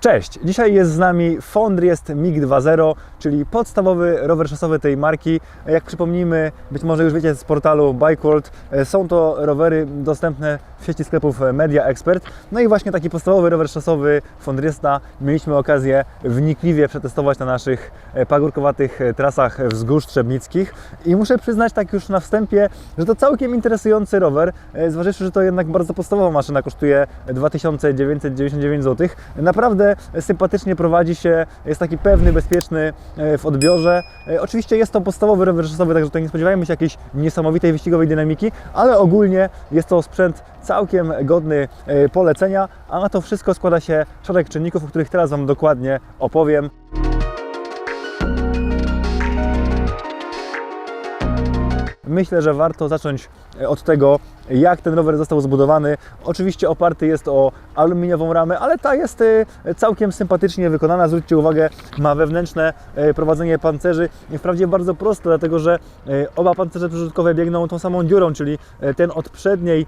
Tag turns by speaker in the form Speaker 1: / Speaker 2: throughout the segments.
Speaker 1: Cześć! Dzisiaj jest z nami Fondriest MiG 2.0, czyli podstawowy rower szosowy tej marki. Jak przypomnijmy, być może już wiecie z portalu Bikeworld, e, są to rowery dostępne w sieci sklepów Media Expert. No i właśnie taki podstawowy rower szosowy Fondriesta mieliśmy okazję wnikliwie przetestować na naszych e, pagórkowatych e, trasach wzgórz trzebnickich. I muszę przyznać tak już na wstępie, że to całkiem interesujący rower, zważywszy, że to jednak bardzo podstawowa maszyna, kosztuje 2999 zł. Naprawdę sympatycznie prowadzi się, jest taki pewny, bezpieczny e, w odbiorze. E, Oczywiście jest to podstawowy rower szosowy, także tutaj nie spodziewajmy się jakiejś niesamowitej wyścigowej dynamiki, ale ogólnie jest to sprzęt całkiem godny e, polecenia, a na to wszystko składa się szereg czynników, o których teraz Wam dokładnie opowiem. Myślę, że warto zacząć e, od tego, jak ten rower został zbudowany. Oczywiście oparty jest o aluminiową ramę, ale ta jest e, całkiem sympatycznie wykonana. Zwróćcie uwagę, ma wewnętrzne e, prowadzenie pancerzy. Wprawdzie bardzo proste, dlatego że oba pancerze przerzutkowe biegną tą samą dziurą, czyli ten od przedniej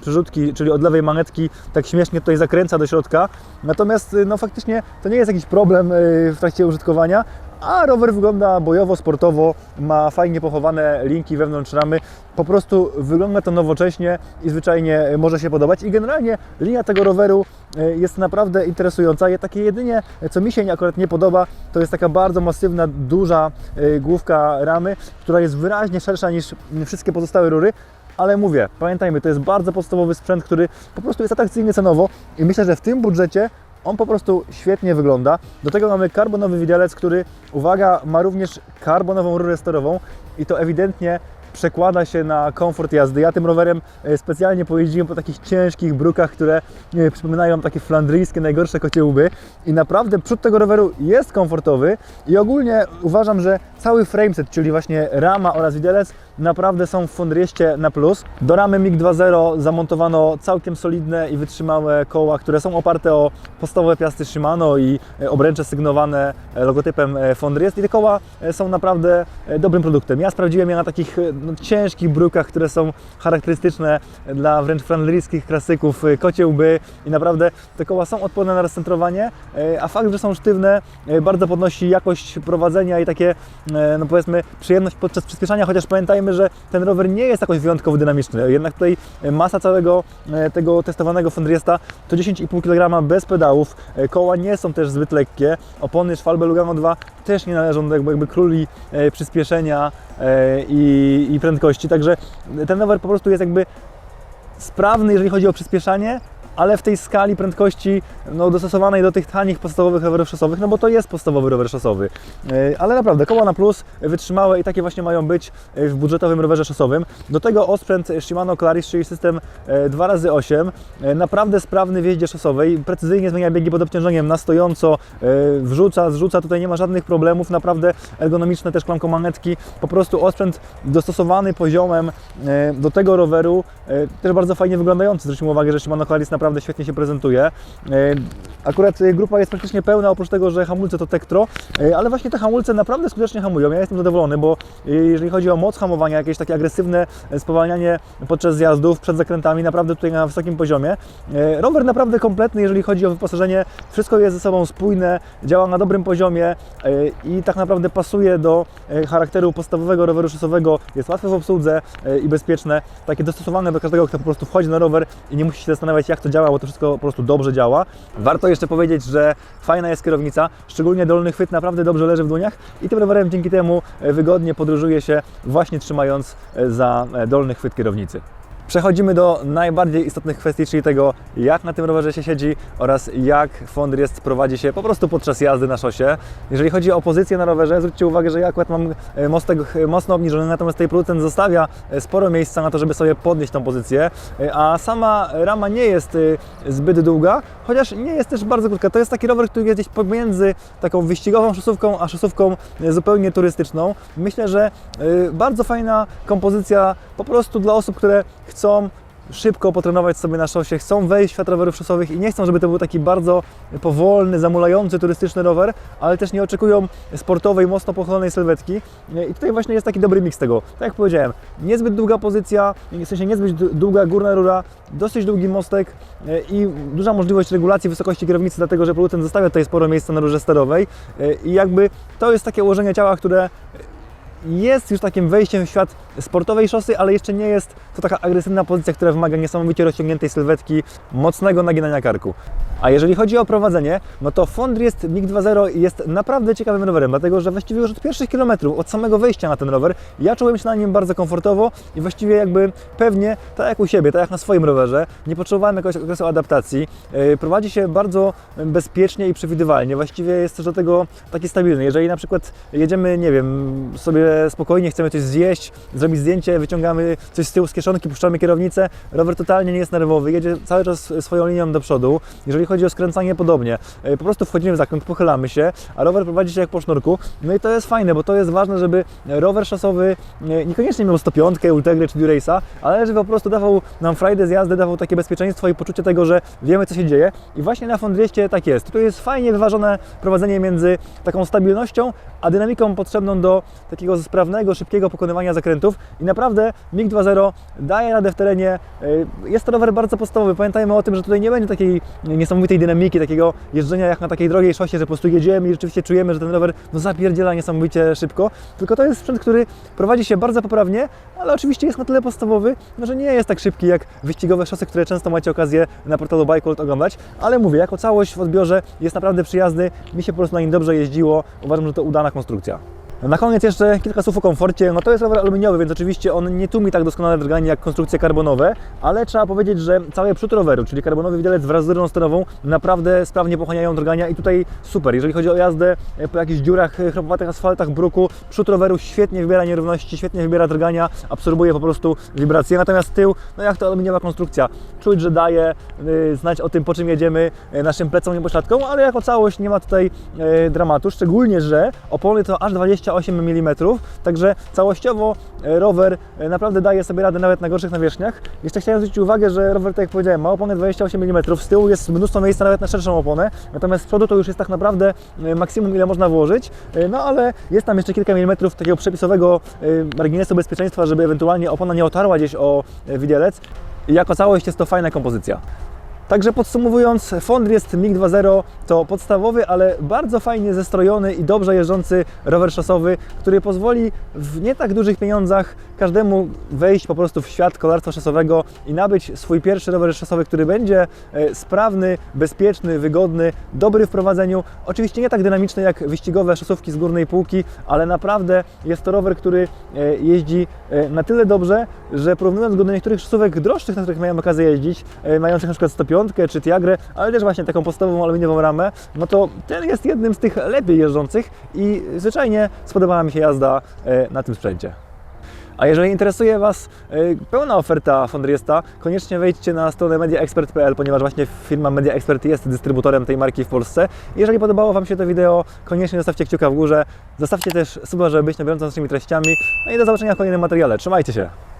Speaker 1: przerzutki, czyli od lewej manetki, tak śmiesznie tutaj zakręca do środka. Natomiast no, faktycznie to nie jest jakiś problem w trakcie użytkowania. A rower wygląda bojowo, sportowo, ma fajnie pochowane linki wewnątrz ramy. Po prostu wygląda to nowocześnie i zwyczajnie może się podobać. I generalnie linia tego roweru e, jest naprawdę interesująca. Je- Takie jedynie, co mi się akurat nie podoba, to jest taka bardzo masywna, duża e, główka ramy, która jest wyraźnie szersza niż wszystkie pozostałe rury. Ale mówię, pamiętajmy, to jest bardzo podstawowy sprzęt, który po prostu jest atrakcyjny cenowo i myślę, że w tym budżecie on po prostu świetnie wygląda. Do tego mamy karbonowy widelec, który, uwaga, ma również karbonową rurę sterową i to ewidentnie przekłada się na komfort jazdy. Ja tym rowerem e, specjalnie pojeździłem po takich ciężkich brukach, które e, przypominają takie flandryjskie, najgorsze kocie łby i naprawdę przód tego roweru jest komfortowy i ogólnie uważam, że cały frameset, czyli właśnie rama oraz widelec naprawdę są w Fondrieście na plus. Do ramy MiG 2.0 zamontowano całkiem solidne i wytrzymałe koła, które są oparte o podstawowe piasty Shimano i e, obręcze sygnowane e, logotypem Fondriest i te koła są naprawdę dobrym produktem. Ja sprawdziłem je na takich no, ciężkich brukach, które są charakterystyczne dla wręcz flandryjskich klasyków e, kocie łby i naprawdę te koła są odporne na rozcentrowanie, e, a fakt, że są sztywne e, bardzo podnosi jakość prowadzenia i takie, no powiedzmy, przyjemność podczas przyspieszania, chociaż pamiętajmy, że ten rower nie jest jakoś wyjątkowo dynamiczny. Jednak tutaj masa całego tego testowanego Fondriesta to 10,5 kg bez pedałów. Koła nie są też zbyt lekkie. Opony Schwalbe Lugano 2 też nie należą do jakby, króli e, przyspieszenia e, i, i prędkości. Także ten rower po prostu jest jakby sprawny, jeżeli chodzi o przyspieszanie, ale w tej skali prędkości no, dostosowanej do tych tanich podstawowych rowerów szosowych, no bo to jest podstawowy rower szosowy. E, Ale naprawdę, koła na plus, wytrzymałe i takie właśnie mają być e, w budżetowym rowerze szosowym. Do tego osprzęt Shimano Claris, czyli system e, 2x8, e, naprawdę sprawny w jeździe szosowej, precyzyjnie zmienia biegi pod obciążeniem na stojąco, wrzuca, zrzuca, tutaj nie ma żadnych problemów, naprawdę ergonomiczne też klamkomanetki, po prostu osprzęt dostosowany poziomem do tego roweru, też bardzo fajnie wyglądający. Zwróćmy uwagę, że Shimano Claris naprawdę świetnie się prezentuje. E, Akurat e, grupa jest praktycznie pełna, oprócz tego, że hamulce to Tektro, e, ale właśnie te hamulce naprawdę skutecznie hamują. Ja jestem zadowolony, bo jeżeli chodzi o moc hamowania, jakieś takie agresywne spowalnianie podczas zjazdów, przed zakrętami, naprawdę tutaj na wysokim poziomie. Rower naprawdę kompletny, jeżeli chodzi o wyposażenie, wszystko jest ze sobą spójne, działa na dobrym poziomie i tak naprawdę pasuje do charakteru podstawowego roweru szosowego, jest łatwe w obsłudze i bezpieczne, takie dostosowane do każdego, kto po prostu wchodzi na rower i nie musi się zastanawiać, jak to działa, bo to wszystko po prostu dobrze działa. Warto jeszcze powiedzieć, że fajna jest kierownica, szczególnie dolny chwyt naprawdę dobrze leży w dłoniach i tym rowerem dzięki temu e, wygodnie podróżuje się właśnie trzymając e, za e, dolny chwyt kierownicy. Przechodzimy do najbardziej istotnych kwestii, czyli tego, jak na tym rowerze się siedzi oraz jak Fondriest prowadzi się po prostu podczas jazdy na szosie. Jeżeli chodzi o pozycję na rowerze, zwróćcie uwagę, że ja akurat mam e, mostek e, mocno obniżony, natomiast tutaj producent zostawia e, sporo miejsca na to, żeby sobie podnieść tą pozycję, a sama rama nie jest zbyt długa, chociaż nie jest też bardzo krótka. To jest taki rower, który jest gdzieś pomiędzy taką wyścigową szosówką, a szosówką zupełnie turystyczną. Myślę, że bardzo fajna kompozycja po prostu dla osób, które chcą szybko potrenować sobie na szosie, chcą wejść w świat rowerów szosowych i nie chcą, żeby to był taki bardzo powolny, zamulający, turystyczny rower, ale też nie oczekują sportowej, mocno pochylonej sylwetki. I tutaj właśnie jest taki dobry miks tego. Tak jak powiedziałem, niezbyt długa pozycja, w sensie niezbyt długa górna rura, dosyć długi mostek e, i duża możliwość regulacji wysokości kierownicy, dlatego że producent zostawia tutaj sporo miejsca na rurze sterowej E, i jakby to jest takie ułożenie ciała, które jest już takim wejściem w świat sportowej szosy, ale jeszcze nie jest to taka agresywna pozycja, która wymaga niesamowicie rozciągniętej sylwetki, mocnego naginania karku. A jeżeli chodzi o prowadzenie, no to Fondriest MiG 2.0 jest naprawdę ciekawym rowerem, dlatego że właściwie już od pierwszych kilometrów, od samego wejścia na ten rower, ja czułem się na nim bardzo komfortowo i właściwie jakby pewnie, tak jak u siebie, tak jak na swoim rowerze, nie potrzebowałem jakiegoś okresu adaptacji. Yy, Prowadzi się bardzo bezpiecznie i przewidywalnie, właściwie jest też do tego taki stabilny. Jeżeli na przykład jedziemy, nie wiem, sobie spokojnie, chcemy coś zjeść, zrobić zdjęcie, wyciągamy coś z tyłu z kieszonki, puszczamy kierownicę, rower totalnie nie jest nerwowy, jedzie cały czas swoją linią do przodu. Jeżeli chodzi o skręcanie, podobnie. E, Po prostu wchodzimy w zakręt, pochylamy się, a rower prowadzi się jak po sznurku. No i to jest fajne, bo to jest ważne, żeby rower szosowy e, niekoniecznie miał 105, Ultegrę czy Durace'a, ale żeby po prostu dawał nam frajdę z jazdy, dawał takie bezpieczeństwo i poczucie tego, że wiemy co się dzieje. I właśnie na Fondrieście tak jest. Tu jest fajnie wyważone prowadzenie między taką stabilnością, a dynamiką potrzebną do takiego sprawnego, szybkiego pokonywania zakrętów. I naprawdę MiG 2.0 daje radę w terenie. E, Jest to rower bardzo podstawowy. Pamiętajmy o tym, że tutaj nie będzie takiej niesamowitej dynamiki, takiego jeżdżenia jak na takiej drogiej szosie, że po prostu jedziemy i rzeczywiście czujemy, że ten rower no, zapierdziela niesamowicie szybko. Tylko to jest sprzęt, który prowadzi się bardzo poprawnie, ale oczywiście jest na tyle podstawowy, no, że nie jest tak szybki jak wyścigowe szosy, które często macie okazję na portalu Bikeworld oglądać. Ale mówię, jako całość w odbiorze jest naprawdę przyjazny. Mi się po prostu na nim dobrze jeździło. Uważam, że to udana konstrukcja. Na koniec jeszcze kilka słów o komforcie. No to jest rower aluminiowy, więc oczywiście on nie tłumi tak doskonale drganie jak konstrukcje karbonowe, ale trzeba powiedzieć, że cały przód roweru, czyli karbonowy widelec wraz z rurą sterową naprawdę sprawnie pochłaniają drgania i tutaj super. Jeżeli chodzi o jazdę e, po jakichś dziurach, e, chropowatych asfaltach, bruku, przód roweru świetnie wybiera nierówności, świetnie wybiera drgania, absorbuje po prostu wibracje. Natomiast tył, no jak to aluminiowa konstrukcja, czuć, że daje y, znać o tym, po czym jedziemy naszym plecom i pośladką, ale jako całość nie ma tutaj y, dramatu, szczególnie, że opony to aż 28 mm, także całościowo y, rower y, naprawdę daje sobie radę nawet na gorszych nawierzchniach. Jeszcze chciałem zwrócić uwagę, że rower, tak jak powiedziałem, ma opony 28 mm, z tyłu jest mnóstwo miejsca nawet na szerszą oponę, natomiast z przodu to już jest tak naprawdę y, maksimum, ile można włożyć, no ale jest tam jeszcze kilka milimetrów takiego przepisowego marginesu bezpieczeństwa, żeby ewentualnie opona nie otarła gdzieś o widelec. I jako całość jest to fajna kompozycja. Także podsumowując, Fondriest MiG 2.0 to podstawowy, ale bardzo fajnie zestrojony i dobrze jeżdżący rower szosowy, który pozwoli w nie tak dużych pieniądzach każdemu wejść po prostu w świat kolarstwa szosowego i nabyć swój pierwszy rower szosowy, który będzie e, sprawny, bezpieczny, wygodny, dobry w prowadzeniu. Oczywiście nie tak dynamiczny jak wyścigowe szosówki z górnej półki, ale naprawdę jest to rower, który e, jeździ e, na tyle dobrze, że porównując go do niektórych szosówek droższych, na których miałem okazję jeździć, mających na przykład 105 czy Tiagrę, ale też właśnie taką podstawową aluminiową ramę, no to ten jest jednym z tych lepiej jeżdżących i zwyczajnie spodobała mi się jazda e, na tym sprzęcie. A jeżeli interesuje Was e, pełna oferta Fondriesta, koniecznie wejdźcie na stronę mediaexpert.pl, ponieważ właśnie firma Media Expert jest dystrybutorem tej marki w Polsce. Jeżeli podobało Wam się to wideo, koniecznie zostawcie kciuka w górze, zostawcie też suba, żeby być na bieżąco z naszymi treściami. No i do zobaczenia w kolejnym materiale. Trzymajcie się!